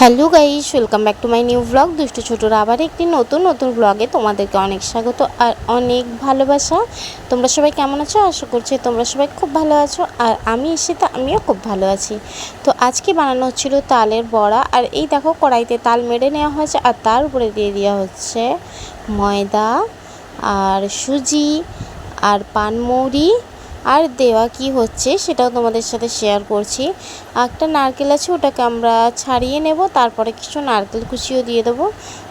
Hello guys, welcome back to my new blog. দুষ্টু ছোটোর আবার একটি নতুন নতুন ব্লগে তোমাদেরকে অনেক স্বাগত আর অনেক ভালোবাসা। তোমরা সবাই কেমন আছো? আশা করছি তোমরা সবাই খুব ভালো আছো। আর আমি এসে তো আমিও খুব ভালো আছি। তো আজকে বানানো হচ্ছিল তালের বড়া। আর এই দেখো, কড়াইতে তাল মেরে নেওয়া হয়েছে আর তার উপরে দিয়ে দেওয়া হচ্ছে ময়দা আর সুজি আর পানমৌরি আর দেওয়া কি হচ্ছে সেটাও তোমাদের সাথে শেয়ার করছি। একটা নারকেল আছে, ওটাকে আমরা ছাড়িয়ে নেব, তারপরে কিছু নারকেল কুচিও দিয়ে দেবো।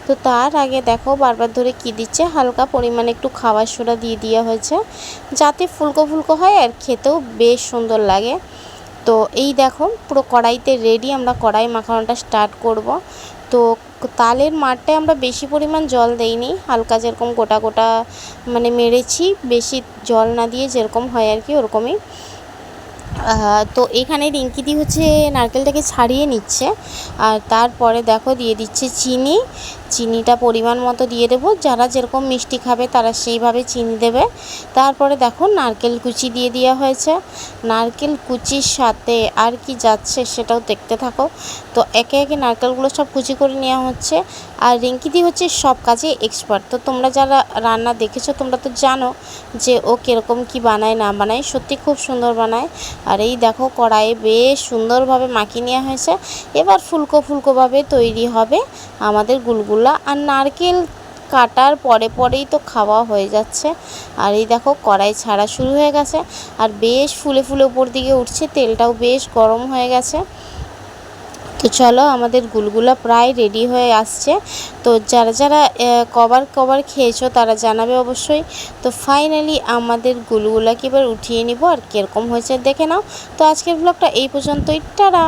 তো তার আগে দেখো বারবার ধরে কি দিচ্ছে, হালকা পরিমাণে একটু খাবার সোডা দিয়ে দেওয়া হয়েছে, যাতে ফুলকো ফুলকো হয় আর খেতেও বেশ সুন্দর লাগে। তো এই দেখো পুরো কড়াইতে রেডি আমরা কড়াই মাখানোটা স্টার্ট করব। তো তালের মাঠটায় আমরা বেশি পরিমাণ জল দেইনি। হালকা যেরকম গোটা গোটা মানে মেরেছি, বেশি জল না দিয়ে যেরকম হয় আর কি ওরকমই। তো এখানে রিঙ্কিদি হচ্ছে নারকেলটাকে ছাড়িয়ে নিচ্ছে। আর তারপরে দেখো দিয়ে দিচ্ছে চিনি। চিনিটা পরিমাণ মতো দিয়ে দেবো। যারা যেরকম মিষ্টি খাবে তারা সেইভাবে চিনি দেবে। তারপরে দেখো নারকেল কুচি দিয়ে দেওয়া হয়েছে। নারকেল কুচির সাথে আর কি যাচ্ছে সেটাও দেখতে থাকো। তো একে একে নারকেলগুলো সব কুচি করে নেওয়া হচ্ছে। আর রিঙ্কিদি হচ্ছে সব কাজে এক্সপার্ট তো তোমরা যারা রান্না দেখেছ তোমরা তো জানো যে ও কীরকম কি বানায়, না বানায়। সত্যি খুব সুন্দর বানায়। আর এই দেখো কড়াইয়ে বেশ সুন্দরভাবে মাখিয়ে নেওয়া হয়েছে। এবার ফুলকো ফুলকোভাবে তৈরি হবে আমাদের গুলগুলা। আর নারকেল কাটার পরে পরেই তো খাওয়া হয়ে যাচ্ছে। আর এই দেখো কড়াই ছাড়া শুরু হয়ে গেছে। আর বেশ ফুলে ফুলে উপর দিকে উঠছে, তেলটাও বেশ গরম হয়ে গেছে। তো চলো আমাদের গুলগুলা প্রায় রেডি হয়ে আসছে। তো যারা যারা কবার কবার খেয়েছো তারা জানাবে অবশ্যই। তো ফাইনালি আমাদের গুলগুলাকে এবার উঠিয়ে নিব। আর কীরকম হয়েছে দেখে নাও। তো আজকের ব্লগটা এই পর্যন্তই। টাটা!